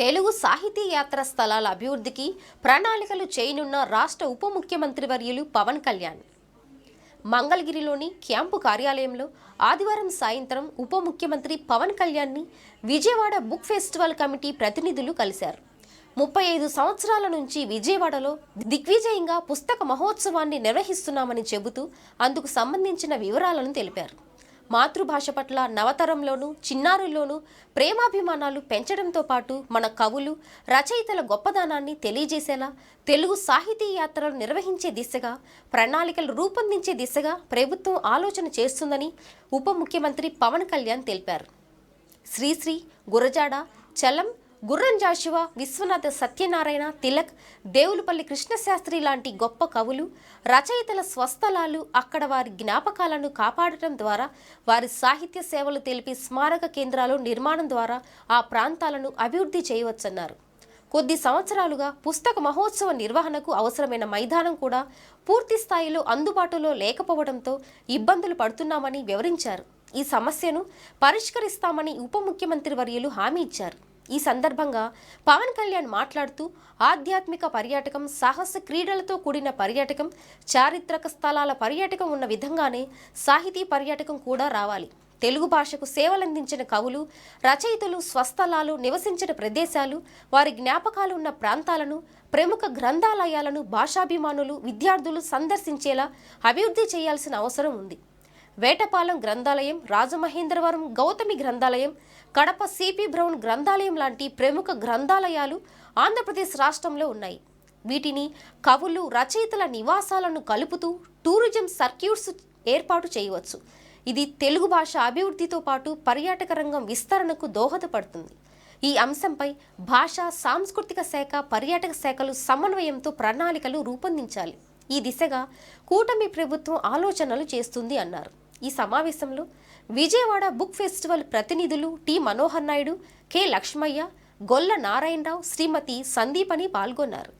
తెలుగు సాహితీ యాత్ర స్థలాల అభివృద్ధికి ప్రణాళికలు చేయనున్న రాష్ట్ర ఉప ముఖ్యమంత్రి వర్యులు పవన్ కళ్యాణ్. మంగళగిరిలోని క్యాంపు కార్యాలయంలో ఆదివారం సాయంత్రం ఉప ముఖ్యమంత్రి పవన్ కళ్యాణ్ని విజయవాడ బుక్ ఫెస్టివల్ కమిటీ ప్రతినిధులు కలిశారు. ముప్పై ఐదు సంవత్సరాల నుంచి విజయవాడలో దిగ్విజయంగా పుస్తక మహోత్సవాన్ని నిర్వహిస్తున్నామని చెబుతూ అందుకు సంబంధించిన వివరాలను తెలిపారు. మాతృభాష పట్ల నవతరంలోనూ చిన్నారుల్లోనూ ప్రేమాభిమానాలు పెంచడంతో పాటు మన కవులు రచయితల గొప్పదనాన్ని తెలియజేసేలా తెలుగు సాహితీ యాత్రలు నిర్వహించే దిశగా ప్రణాళికలు రూపొందించే దిశగా ప్రభుత్వం ఆలోచన చేస్తుందని ఉప ముఖ్యమంత్రి పవన్ కళ్యాణ్ తెలిపారు. శ్రీశ్రీ గురజాడ చలం గుర్రం జాషువా విశ్వనాథ సత్యనారాయణ తిలక్ దేవులపల్లి కృష్ణశాస్త్రి లాంటి గొప్ప కవులు రచయితల స్వస్థలాలు అక్కడ వారి జ్ఞాపకాలను కాపాడటం ద్వారా వారి సాహిత్య సేవలు తెలిపి స్మారక కేంద్రాలు నిర్మాణం ద్వారా ఆ ప్రాంతాలను అభివృద్ధి చేయవచ్చన్నారు. కొద్ది సంవత్సరాలుగా పుస్తక మహోత్సవ నిర్వహణకు అవసరమైన మైదానం కూడా పూర్తి స్థాయిలో అందుబాటులో లేకపోవడంతో ఇబ్బందులు పడుతున్నామని వివరించారు. ఈ సమస్యను పరిష్కరిస్తామని ఉప ముఖ్యమంత్రి వర్యులు హామీ ఇచ్చారు. ఈ సందర్భంగా పవన్ కళ్యాణ్ మాట్లాడుతూ ఆధ్యాత్మిక పర్యాటకం సాహస క్రీడలతో కూడిన పర్యాటకం చారిత్రక స్థలాల పర్యాటకం ఉన్న విధంగానే సాహితీ పర్యాటకం కూడా రావాలి. తెలుగు భాషకు సేవలందించిన కవులు రచయితలు స్వస్థలాలు నివసించిన ప్రదేశాలు వారి జ్ఞాపకాలు ఉన్న ప్రాంతాలను ప్రముఖ గ్రంథాలయాలను భాషాభిమానులు విద్యార్థులు సందర్శించేలా అభివృద్ధి చేయాల్సిన అవసరం ఉంది. వేటపాలెం గ్రంథాలయం రాజమహేంద్రవరం గౌతమి గ్రంథాలయం కడప సిపి బ్రౌన్ గ్రంథాలయం లాంటి ప్రముఖ గ్రంథాలయాలు ఆంధ్రప్రదేశ్ రాష్ట్రంలో ఉన్నాయి. వీటిని కవులు రచయితల నివాసాలను కలుపుతూ టూరిజం సర్క్యూట్స్ ఏర్పాటు చేయవచ్చు. ఇది తెలుగు భాష అభివృద్ధితో పాటు పర్యాటక రంగం విస్తరణకు దోహదపడుతుంది. ఈ అంశంపై భాష సాంస్కృతిక శాఖ పర్యాటక శాఖలు సమన్వయంతో ప్రణాళికలు రూపొందించాలి. ఈ దిశగా కూటమి ప్రభుత్వం ఆలోచనలు చేస్తుంది అన్నారు. ఈ సమావేశంలో విజయవాడ బుక్ ఫెస్టివల్ ప్రతినిధులు టి మనోహర్ నాయుడు కె లక్ష్మయ్య గొల్ల నారాయణరావు శ్రీమతి సందీపని పాల్గొన్నారు.